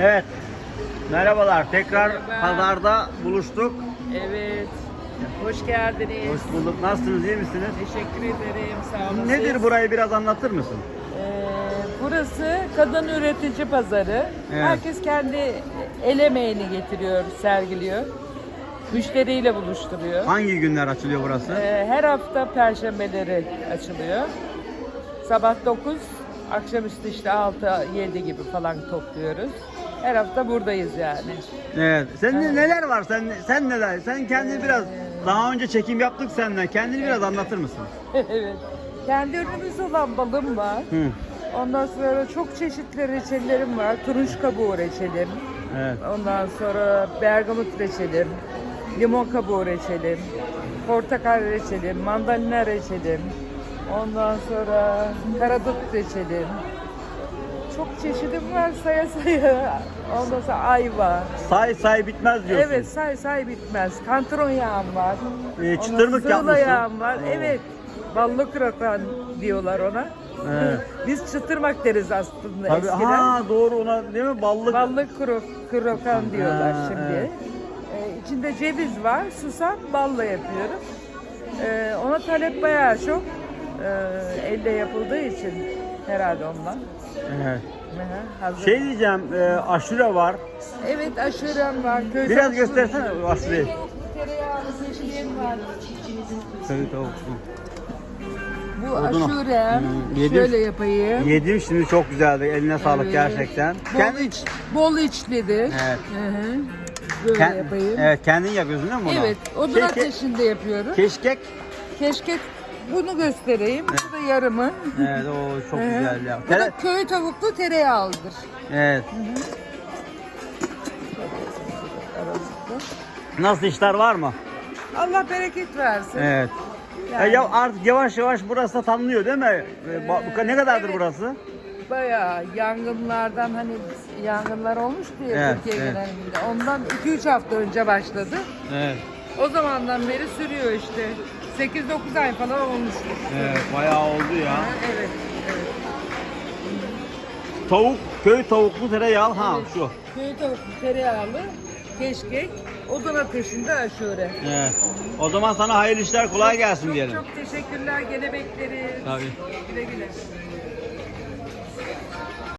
Evet. Merhabalar. Tekrar Merhaba. pazarda buluştuk. Evet. Hoş geldiniz. Hoş bulduk. Nasılsınız? iyi misiniz? Teşekkür ederim. Sağ olun. Nedir Siz? burayı biraz anlatır mısın? Ee, burası kadın üretici pazarı. Evet. Herkes kendi el emeğini getiriyor, sergiliyor. Müşteriyle buluşturuyor. Hangi günler açılıyor burası? Ee, her hafta perşembeleri açılıyor. Sabah 9, akşamüstü işte 6-7 gibi falan topluyoruz. Her hafta buradayız yani. Evet. Sen neler var? Sen sen neler? Sen kendini biraz daha önce çekim yaptık senden. Kendini biraz anlatır mısın? evet. Kendi ürünümüz olan balım var. Hı. Ondan sonra çok çeşitli reçellerim var. Turunç kabuğu reçelim. Evet. Ondan sonra bergamot reçelim. Limon kabuğu reçelim. Portakal reçelim. Mandalina reçelim. Ondan sonra karadut reçelim. Çok çeşidim var saya saya. Ondan sonra ayva. Say say bitmez diyorsun. Evet say say bitmez. Kantron yağım var. Ee, sığla yapmışsın. yağım var. Oo. Evet. Ballı krokan diyorlar ona. Evet. Biz çıtırmak deriz aslında Tabii. eskiden. Ha doğru ona değil mi? Ballık. Ballı kro, krokan diyorlar Ha, şimdi. evet. Ee, içinde ceviz var, susam, balla yapıyorum. Ee, ona talep bayağı çok. Ee, elle yapıldığı için herhalde ondan. Evet. Aha, hazır. Şey diyeceğim, e, aşure var. Evet aşurem var. köy Biraz tavuklu- göstersene aşureyi. Tereyağlı seçtiğim var. Tabii tavuk. Bu Odun aşurem. Hmm, yedim. Şöyle yapayım. Yedim şimdi çok güzeldi. Eline sağlık Evet. gerçekten. Bol, Kendi iç, bol içlidir. Evet. Hı hı. Böyle Kend- yapayım. Evet, kendin yapıyorsun değil mi bunu? Evet, odun Keşke- ateşinde yapıyorum. Keşkek. Keşke bunu göstereyim. Bu da yarımı. Evet, o çok hı. güzel ya. Bu da Tere- köy tavuklu tereyağlıdır. Evet. Arasında. Nasıl işler var mı? Allah bereket versin. Evet. Yani. E, Ya artık yavaş yavaş burası da tanınıyor değil mi? E, ba- bu- ne kadardır evet. burası? Bayağı yangınlardan hani yangınlar olmuştu ya Evet, Türkiye evet. genelinde. Ondan 2-3 hafta önce başladı. Evet. O zamandan beri sürüyor işte. 8-9 ay falan olmuştur. Evet, bayağı oldu ya. Evet, evet. Tavuk, köy tavuklu tereyağı ha Evet. şu. Köy tavuklu tereyağlı, keşkek, odun ateşinde aşure. Evet. O zaman sana hayırlı işler kolay gelsin çok, diyelim. Çok teşekkürler. Gene bekleriz. Tabii. Güle güle.